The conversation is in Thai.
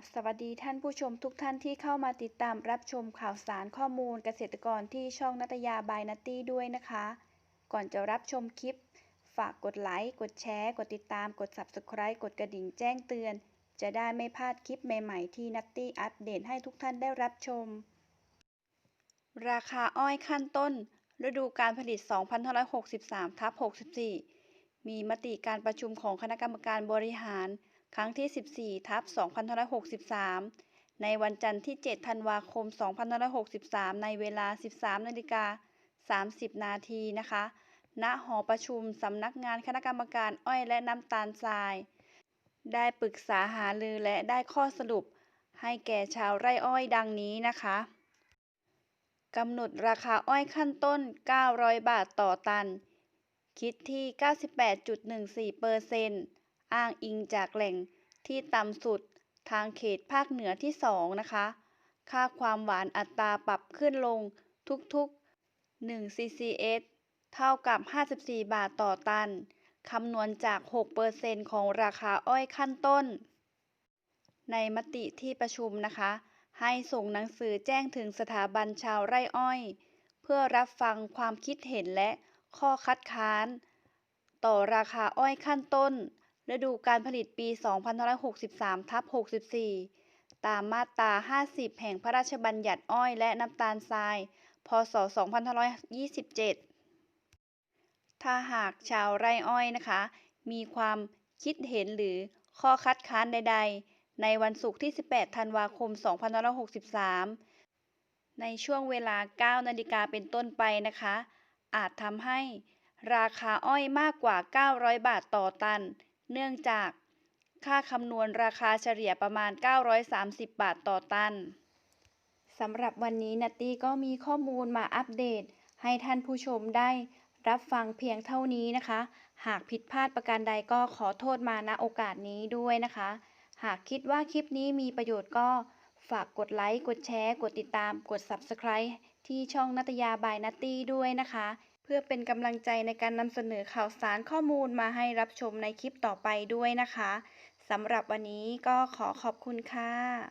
บสวัสดีท่านผู้ชมทุกท่านที่เข้ามาติดตามรับชมข่าวสารข้อมูลเกษตรกรที่ช่องนัตยาบายนัตตี้ด้วยนะคะ ก่อนจะรับชมคลิป ฝากกดไลค์ กดแชร์ กดติดตาม กด Subscribe กดกระดิ่งแจ้งเตือน จะได้ไม่พลาดคลิปใหม่ๆที่นัตตี้อัปเดตให้ทุกท่านได้รับชม ราคาอ้อยขั้นต้น ฤดูการผลิต 2563ทับ64 มีมติการประชุมของคณะกรรมการบริหาร ครั้งที่ 14 ทับ2563 ในวันจันทร์ที่ 7 ธันวาคม 2563 ในเวลา 13นาฬิกา30 นาทีนะคะ ณ หอประชุมสำนักงานคณะกรรมการอ้อยและน้ำตาลทราย ได้ปรึกษาหารือและได้ข้อสรุป ให้แก่ชาวไร่อ้อยดังนี้นะคะกำหนดราคาอ้อยขั้นต้น 900 บาทต่อตัน คิดที่ 98.14เปอร์เซ็นต์ อ้างอิงจากแหล่งที่ต่ำสุดทางเขตภาคเหนือที่ 2 นะคะ ค่าความหวานอัตราปรับขึ้นลงทุกๆ 1 CCS เท่ากับ 54 บาทต่อตัน คำนวณจาก 6%ของราคาอ้อยขั้นต้น ในมติที่ประชุมนะคะ ให้ส่งหนังสือแจ้งถึงสถาบันชาวไร่อ้อย เพื่อรับฟังความคิดเห็นและข้อคัดค้าน ต่อราคาอ้อยขั้นต้น ฤดูการผลิตปี 2563ทับ64 ตามมาตรา 50 แห่งพระราชบัญญัติอ้อยและน้ำตาลทราย พศ 2527 ถ้าหากชาวไร่อ้อยนะคะ มีความคิดเห็นหรือข้อคัดค้านใด ๆ ในวันศุกร์ที่ 18 ธันวาคม 2563 ในช่วงเวลา 9 นาฬิกาเป็นต้นไปนะคะ อาจทำให้ราคาอ้อยมากกว่า 900 บาทต่อตัน เนื่องจากค่าคำนวณราคาเฉลี่ยประมาณ 930 บาทต่อตันสำหรับวันนี้นัตตี้ก็มีข้อมูลมาอัปเดต ให้ท่านผู้ชมได้รับฟังเพียงเท่านี้นะคะ หากผิดพลาดประการใดก็ขอโทษมาณโอกาสนี้ด้วยนะคะ หากคิดว่าคลิปนี้มีประโยชน์ก็ฝากกดไลค์ กดแชร์ กดติดตาม กด Subscribe ที่ช่องนัตยาบายนัตตี้ด้วยนะคะ พื่อเป็นกำลังใจในการนำเสนอข่าวสารข้อมูลมาให้รับชมในคลิปต่อไปด้วยนะคะสำหรับวันนี้ก็ขอขอบคุณค่ะ